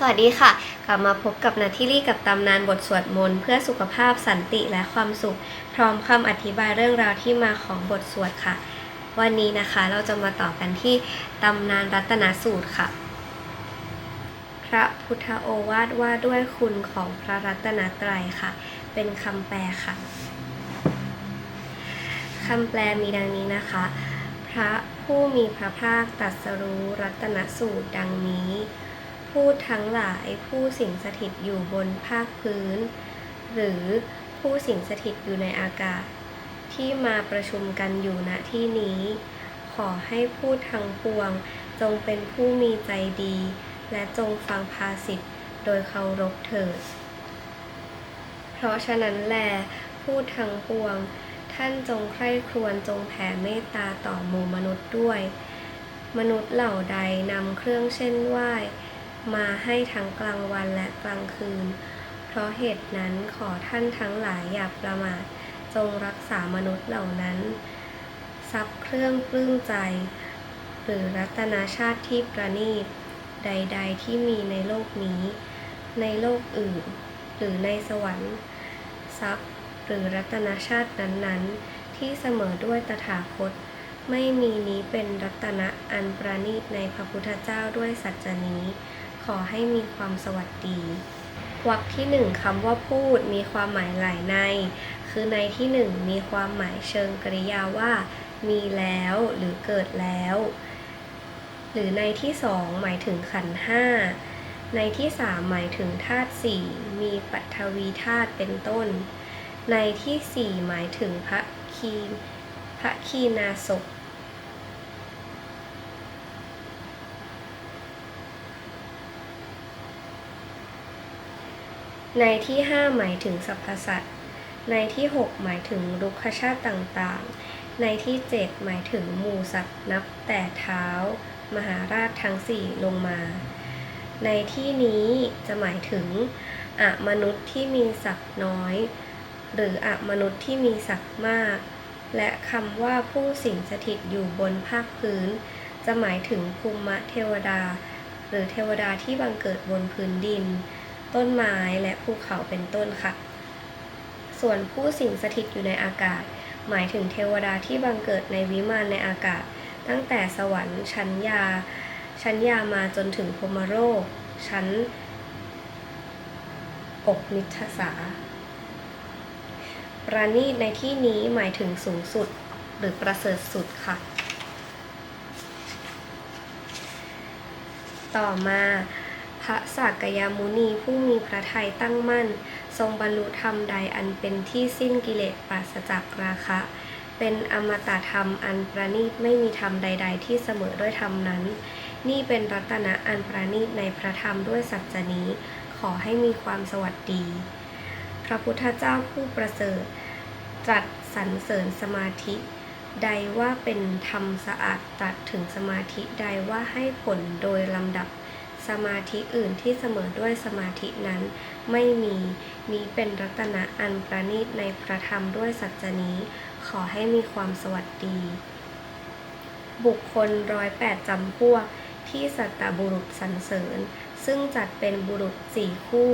สวัสดีค่ะ กลับมาพบกับนาทิลี่กับตำนานบทสวดมนต์เพื่อสุขภาพสันติและความสุข พร้อมคำอธิบายเรื่องราวที่มาของบทสวดค่ะ วันนี้นะคะเราจะมาต่อกันที่ตำนานรัตนสูตรค่ะ พระพุทธโอวาทว่าด้วยคุณของพระรัตนตรัยค่ะ เป็นคำแปลค่ะคำแปลมีดังนี้นะคะ พระผู้มีพระภาคตรัสรู้รัตนสูตรดังนี้ พูดทั้งหลายผู้สิงสถิตอยู่บนภาคพื้น หรือผู้สิงสถิตอยู่ในอากาศ ที่มาประชุมกันอยู่ณที่นี้ ขอให้พูดทั้งปวงจงเป็นผู้มีใจดี และจงฟังภาสิทธ์โดยเคารพเถิด เพราะฉะนั้นแลพูดทั้งปวง ท่านจงใคร่ครวญจงแผ่เมตตาต่อหมู่มนุษย์ด้วย มนุษย์เหล่าใดนำเครื่องเส้นไหว้ มาให้ทั้งกลางวันและกลางคืน เพราะเหตุนั้นขอท่านทั้งหลายอย่าประมาท จงรักษามนุษย์เหล่านั้น ทรัพย์เครื่องปลื้มใจ หรือรัตนาชาติที่ประณีต ใด ๆ ที่มีในโลกนี้ ในโลกอื่น หรือในสวรรค์ ทรัพย์หรือรัตนาชาตินั้นๆ ที่เสมอด้วยตถาคตไม่มีนี้เป็นรัตนะอันประณีตในพระพุทธเจ้าด้วยสัจจนี้ ขอให้มีความสวัสดีวรรคที่หนึ่งคำว่าพูดมีความหมายหลายใน คือในที่หนึ่งมีความหมายเชิงกริยาว่า มีแล้วหรือเกิดแล้ว หรือในที่สองหมายถึงขันห้าในที่สามหมายถึงธาตุสี่มีปัทวีธาตุเป็นต้น ในที่สี่หมายถึงพระคีพระคีนาศพ ในที่ห้าหมายถึงสรรพสัตว์ ในที่หกหมายถึงรุกขชาติต่างๆ ในที่เจ็ดหมายถึงหมู่สัตว์นับแต่เท้า มหาราชทั้งสี่ลงมา ในที่นี้จะหมายถึงอะมนุษย์ที่มีศักดิ์น้อย หรืออะมนุษย์ที่มีศักดิ์มาก และคำว่าผู้สิงสถิตอยู่บนภาคพื้น จะหมายถึงภูมิเทวดา หรือเทวดาที่บังเกิดบนพื้นดิน ต้นไม้และภูเขาเป็นต้นค่ะ ส่วนผู้สิงสถิตอยู่ในอากาศ หมายถึงเทวดาที่บังเกิดในวิมานในอากาศ ตั้งแต่สวรรค์ชั้นยา ชั้นยามาจนถึงพรหมโลกชั้นอกนิทสาประณีตในที่นี้หมายถึงสูงสุดหรือประเสริฐสุดค่ะ ต่อมา พระสากยามุนีผู้มีพระทัยตั้งมั่น ทรงบรรลุธรรมใดอันเป็นที่สิ้นกิเลสปราศจากราคะ เป็นอมตะธรรมอันประณีตไม่มีธรรมใด ๆ ที่เสมอด้วยธรรมนั้น นี่เป็นรัตนะอันประณีตในพระธรรมด้วยสัจจนี้ ขอให้มีความสวัสดี พระพุทธเจ้าผู้ประเสริฐ ตรัสสรรเสริญสมาธิ ใดว่าเป็นธรรมสะอาดตรัสถึงสมาธิใดว่าให้ผลโดยลำดับ สมาธิอื่นที่เสมอด้วยสมาธินั้น ไม่มีนี้เป็นรัตนะอันประณีตในพระธรรมด้วยสัจจนี้ ขอให้มีความสวัสดี บุคคลร้อยแปดจำพวกที่สัตตบุรุษสรรเสริญ ซึ่งจัดเป็นบุรุษสี่คู่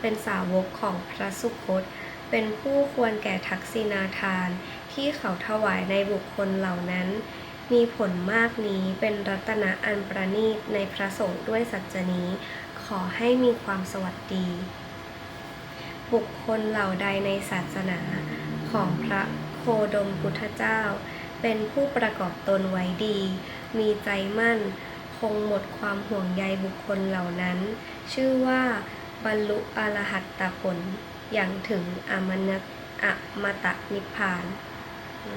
เป็นสาวกของพระสุคต เป็นผู้ควรแก่ทักษิณาทานที่เขาถวายในบุคคลเหล่านั้น มีผลมากนี้เป็นรัตนะอันประณีตในพระสงฆ์ด้วยสัจจนี้ ขอให้มีความสวัสดี บุคคลเหล่าใดในศาสนาของพระโคดมพุทธเจ้า เป็นผู้ประกอบตนไว้ดี มีใจมั่น คงหมดความห่วงใยบุคคลเหล่านั้น ชื่อว่าบรรลุอรหัตตผลอย่างถึงอมนตอมตะนิพพานอ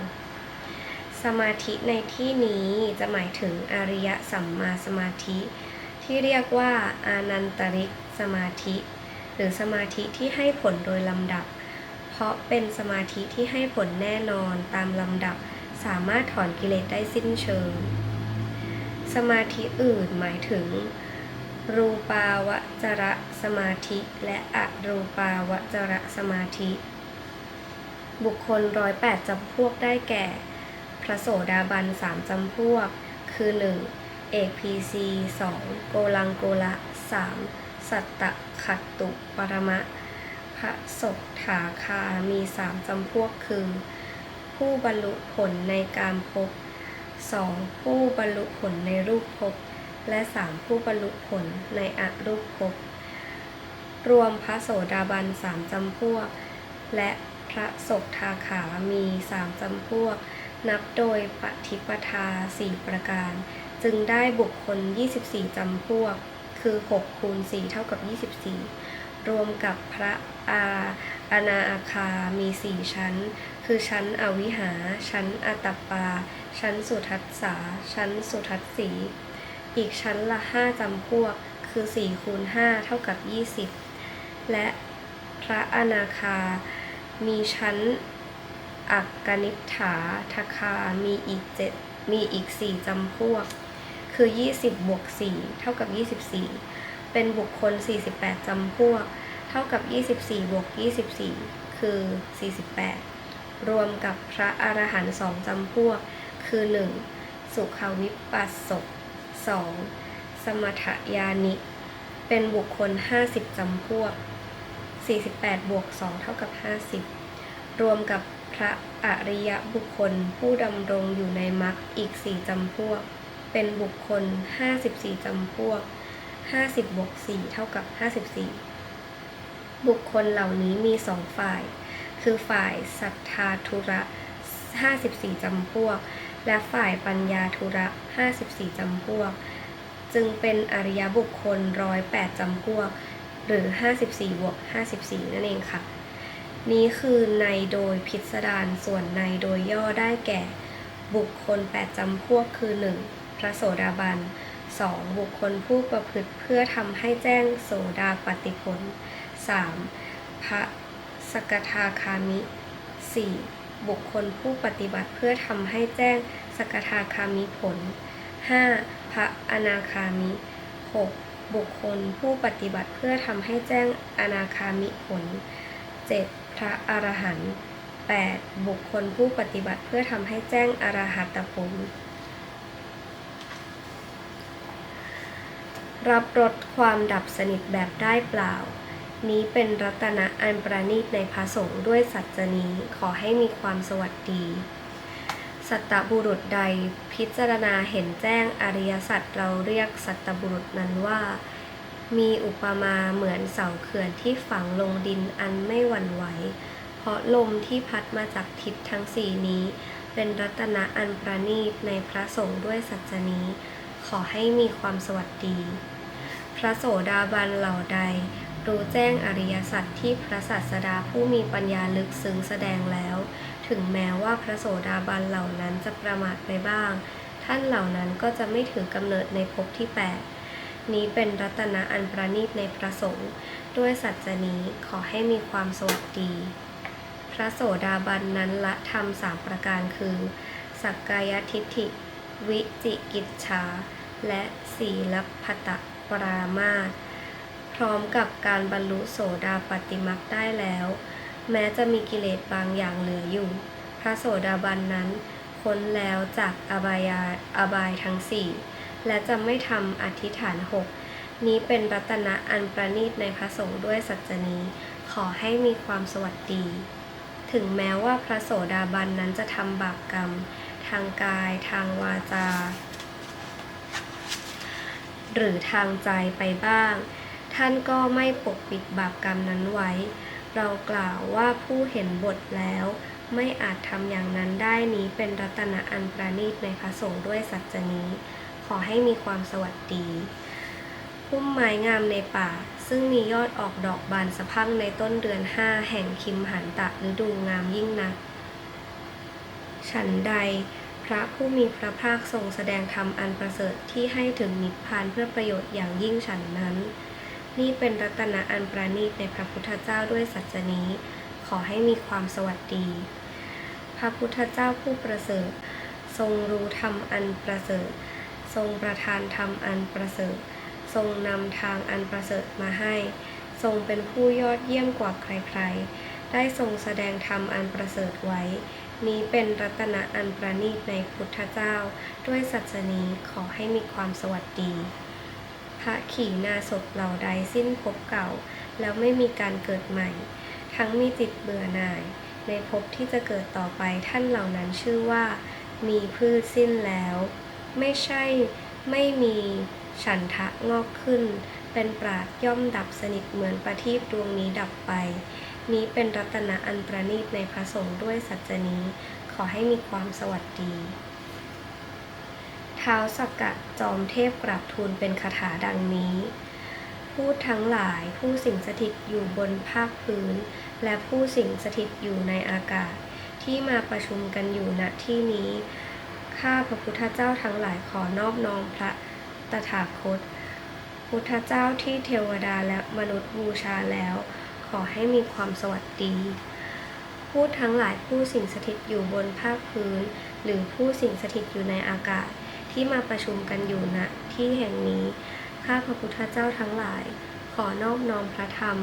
สมาธิในที่นี้จะหมายถึงอริยสัมมาสมาธิ ที่เรียกว่าอานันตริกสมาธิ หรือสมาธิที่ให้ผลโดยลำดับ เพราะเป็นสมาธิที่ให้ผลแน่นอนตามลำดับ สามารถถอนกิเลสได้สิ้นเชิง สมาธิอื่นหมายถึง รูปาวจระสมาธิ และอรูปาวจระสมาธิ บุคคลร้อยแปดจำพวกได้แก่ ระโสดาบันสามจำพวก คือ 1. เอกพีซีสองโกลังโกละสามสัตตะขัตตุปรมะ พระศกถาคามีสามจำพวกคือ ผู้บรรลุผลในการพสองผู้บรรลุผลในรูปภพและสามผู้บรรลุผลในอรูปภพรวมพระโสดาบันสามจำพวก และพระศกทาขามีสามจำพวก นับโดยปฏิปทาสี่ประการ จึงได้บุคคล 24 จำพวก คือ 6 คูณ 4 เท่ากับ 24 รวมกับพระอาอาณาอาคา มี 4 ชั้น คือชั้นอวิหา ชั้นอัตปา ชั้นสุทัสสา ชั้นสุทัสสี อีกชั้นละ 5 จำพวก คือ 4 คูณ 5 เท่ากับ 20 และพระอนาคา มีชั้น อักกนิษฐาทคา มีอีกเจ็ดมีอีก4จำพวก คือ 20 บวก 4 เท่ากับ 24 เป็นบุคคล 48 จำพวก เท่ากับ 24 บวก 24 คือ 48 รวมกับพระอรหันต์สองจำพวก คือ 1. สุขวิปัสสก 2. สมถยานิ เป็นบุคคล 50 จำพวก 48 บวก 2 เท่ากับ 50 รวมกับ ระอริยบุคคลผู้ดำรงอยู่ในมรรคอีก4จำพวก เป็นบุคคล 54จำพวก 50บวก4เท่ากับ 54 บุคคลเหล่านี้มีสองฝ่าย คือฝ่ายศรัทธาธุระ 54จำพวก และฝ่ายปัญญาธุระ 54จำพวก จึงเป็นอริยบุคคล 108จำพวก หรือ 54บวก54 นั่นเองค่ะ นี้คือในโดยพิสดารส่วนในโดยย่อได้แก่ บุคคล8จำพวกคือ 1. พระโสดาบัน 2. บุคคลผู้ประพฤติเพื่อทำให้แจ้งโสดาปฏิผล 3. พระสกทาคามิ 4. บุคคลผู้ปฏิบัติเพื่อทำให้แจ้งสกทาคามิผล 5. พระอนาคามิ 6. บุคคลผู้ปฏิบัติเพื่อทำให้แจ้งอนาคามิผล 7. พระอรหันต์ 8. บุคคลผู้ปฏิบัติเพื่อทำให้แจ้งอรหัตผล รับรสความดับสนิทแบบได้เปล่า นี้เป็นรัตนะอันประณีตในพระสงฆ์ด้วยสัจจนี้ขอให้มีความสวัสดี สัตตบุรุษใดพิจารณาเห็นแจ้งอริยสัจเราเรียกสัตตบุรุษนั้นว่า มีอุปมาเหมือนเสาเขื่อนที่ฝังลงดินอันไม่หวั่นไหว เพราะลมที่พัดมาจากทิศทั้งสี่นี้ เป็นรัตนะอันประณีตในพระสงฆ์ด้วยสัจนี้ ขอให้มีความสวัสดี พระโสดาบันเหล่าใด รู้แจ้งอริยสัจที่พระศาสดาผู้มีปัญญาลึกซึ้งแสดงแล้ว ถึงแม้ว่าพระโสดาบันเหล่านั้นจะประมาทไปบ้าง ท่านเหล่านั้นก็จะไม่ถือกำเนิดในภพที่ 8 นี้เป็นรัตนะอันประณีตในพระสงฆ์ด้วยสัจจนี้ขอให้มีความสวัสดี พระโสดาบันนั้นละธรรมสามประการคือ สักกายทิฏฐิ วิจิกิจฉา และสีลพัตปรามาสพร้อมกับการบรรลุโสดาปติมักได้แล้ว แม้จะมีกิเลสบางอย่างเหลืออยู่ พระโสดาบันนั้นพ้นแล้วจากอบายาอบายทั้งสี่ และจะไม่ทำอธิษฐานหกนี้เป็นรัตนะอันประณีตในพระสงฆ์ด้วยสัจจนี้ ขอให้มีความสวัสดี ถึงแม้ว่าพระโสดาบันนั้นจะทำบาปกรรม ทางกาย ทางวาจา หรือทางใจไปบ้าง ท่านก็ไม่ปกปิดบาปกรรมนั้นไว้ เรากล่าวว่าผู้เห็นบทแล้ว ไม่อาจทำอย่างนั้นได้นี้เป็นรัตนะอันประณีตในพระสงฆ์ด้วยสัจจนี้ อให้มีความสวัสดี พุ่มไม้งามในป่า ซึ่งมียอดออกดอกบานสะพั่งในต้นเดือนห้าแห่งคิมหันตะฤดูงามยิ่งนัก ฉันใดพระผู้มีพระภาคทรงแสดงธรรมอันประเสริฐที่ให้ถึงนิพพานเพื่อประโยชน์อย่างยิ่งฉันนั้น นี่เป็นรัตนะอันประณีตในพระพุทธเจ้าด้วยสัจจนี้ ขอให้มีความสวัสดี พระพุทธเจ้าผู้ประเสริฐ ทรงรู้ธรรมอันประเสริฐ ทรงประทานธรรมอันประเสริฐ ทรงนำทางอันประเสริฐมาให้ ทรงเป็นผู้ยอดเยี่ยมกว่าใครๆ ได้ทรงแสดงธรรมอันประเสริฐไว้ นี้เป็นรัตนะอันประณีตในพุทธเจ้า ด้วยสัจนีขอให้มีความสวัสดี พระขี่นาศพเหล่าใดสิ้นภพเก่า แล้วไม่มีการเกิดใหม่ ทั้งมีจิตเบื่อหน่าย ในภพที่จะเกิดต่อไปท่านเหล่านั้นชื่อว่า มีพืชสิ้นแล้ว ไม่ใช่ไม่มีฉันทะงอกขึ้น เป็นปราดย่อมดับสนิทเหมือนประทีปดวงนี้ดับไป นี้เป็นรัตนะอันประณีตในพระสงฆ์ด้วยสัจจนี้ ขอให้มีความสวัสดีเท้าสกกะจอมเทพกราบทูลเป็นคาถาดังนี้พูดทั้งหลายผู้สิงสถิตอยู่บนภาคพื้น และผู้สิงสถิตอยู่ในอากาศ ที่มาประชุมกันอยู่ณที่นี้ ข้าพระพุทธเจ้าทั้งหลายขอนอบน้อมพระตถาคต พุทธเจ้าที่เทวดาและมนุษย์บูชาแล้ว ขอให้มีความสวัสดีพูดทั้งหลายผู้สิงสถิตอยู่บนภาคพื้น หรือผู้สิงสถิตอยู่ในอากาศที่มาประชุมกันอยู่ณที่แห่งนี้ ข้าพระพุทธเจ้าทั้งหลาย ขอนอบน้อมพระธรรม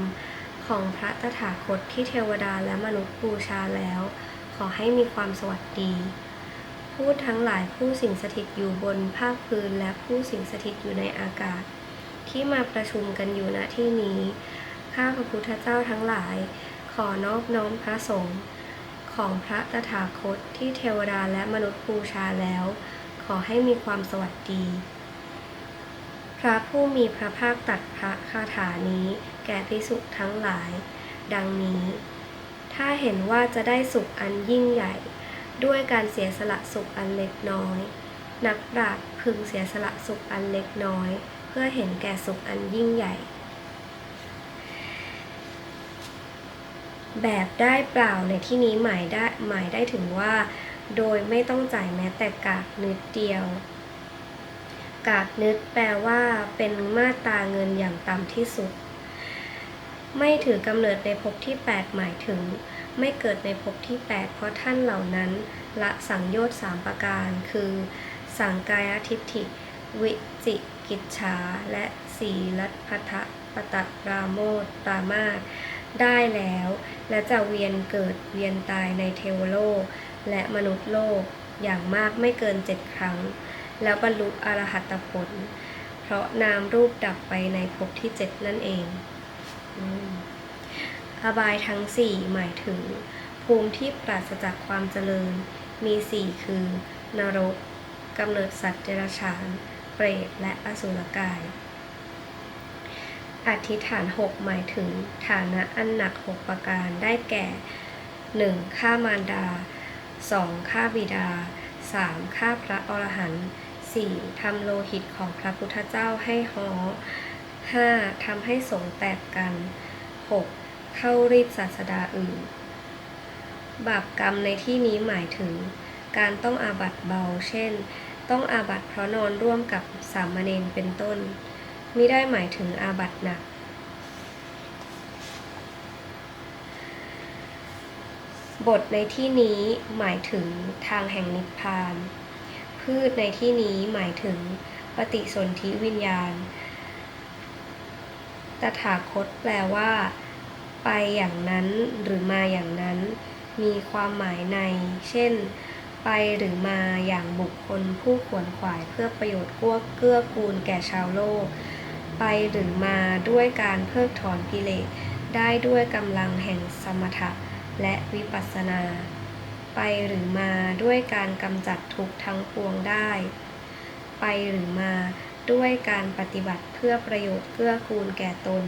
ของพระตถาคตที่เทวดาและมนุษย์บูชาแล้ว ขอให้มีความสวัสดี พูดทั้งหลายผู้สิงสถิตอยู่บนภาคพื้นและผู้สิงสถิตอยู่ในอากาศ ที่มาประชุมกันอยู่ณที่นี้ ข้าพระพุทธเจ้าทั้งหลาย ขอนอบน้อมพระสงฆ์ของพระตถาคตที่เทวดาและมนุษย์บูชาแล้ว ขอให้มีความสวัสดี พระผู้มีพระภาคตรัดพระคาถานี้แก่ภิกษุทั้งหลาย ดังนี้ ถ้าเห็นว่าจะได้สุขอันยิ่งใหญ่ ด้วยการเสียสละสุขอันเล็กน้อย นักปราชญ์พึงเสียสละสุขอันเล็กน้อย เพื่อเห็นแก่สุขอันยิ่งใหญ่ แบบได้เปล่าในที่นี้หมายได้หมายได้ถึงว่า โดยไม่ต้องจ่ายแม้แต่กากนิดเดียว กากนึกแปลว่า เป็นมาตราเงินอย่างต่ำที่สุด ไม่ถือกำเนิดในภพที่ 8 หมายถึง ไม่เกิดในภพที่ 8 เพราะท่านเหล่านั้นละสังโยชน์สามประการ คือ สังกายทิฏฐิ วิจิกิจฉา และสีลัตพัทะปตะปราโมทปรามาสได้แล้ว และจะเวียนเกิดเวียนตายในเทวโลก และมนุษย์โลกอย่างมากไม่เกินเจ็ดครั้ง แล้วบรรลุอรหัตผล เพราะนามรูปดับไปในภพที่เจ็ดนั่นเอง อืมอ บายทั้งสี่หมายถึง ภูมิที่ปราศจากความเจริญ มีสี่คือ นรกกำเนิดสัตว์เดรัจฉาน เปรต และอสุรกาย อธิฐานหกหมายถึง ฐานะอันหนักหกประการได้แก่ 1. ฆ่ามารดา 2. ฆ่าบิดา 3. ฆ่าพระอรหันต์ 4. ทำโลหิตของพระพุทธเจ้าให้หอ 5. ทำให้สงแตกกัน 6. เข้ารีดศาสดาอื่น บาปกรรมในที่นี้หมายถึง การต้องอาบัตเบา เช่น ต้องอาบัตเพราะนอนร่วมกับสามเณรเป็นต้นมิได้หมายถึงอาบัตหนัก บทในที่นี้หมายถึงทางแห่งนิพพาน พืชในที่นี้หมายถึงปฏิสนธิวิญญาณ ตถาคตแปลว่า ไปอย่างนั้นหรือมาอย่างนั้น มีความหมายใน เช่น ไปหรือมาอย่างบุคคลผู้ขวนขวายเพื่อประโยชน์กวเกื้อกูลแก่ชาวโลก ไปหรือมาด้วยการเพิกถอนกิเลสได้ด้วยกำลังแห่งสมถะและวิปัสสนา ไปหรือมาด้วยการกำจัดทุกข์ทั้งปวงได้ ไปหรือมาด้วยการปฏิบัติเพื่อประโยชน์เกื้อกูลแก่ตน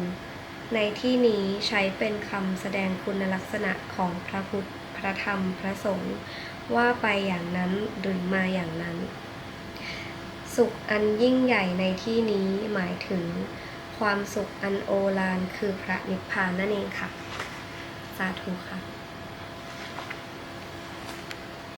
ในที่นี้ใช้เป็นคำแสดงคุณลักษณะของพระพุทธ พระธรรม พระสงฆ์ว่าไปอย่างนั้นหรือมาอย่างนั้น สุขอันยิ่งใหญ่ในที่นี้หมายถึง ความสุขอันโอฬารคือพระนิพพานนั่นเองค่ะ สาธุค่ะ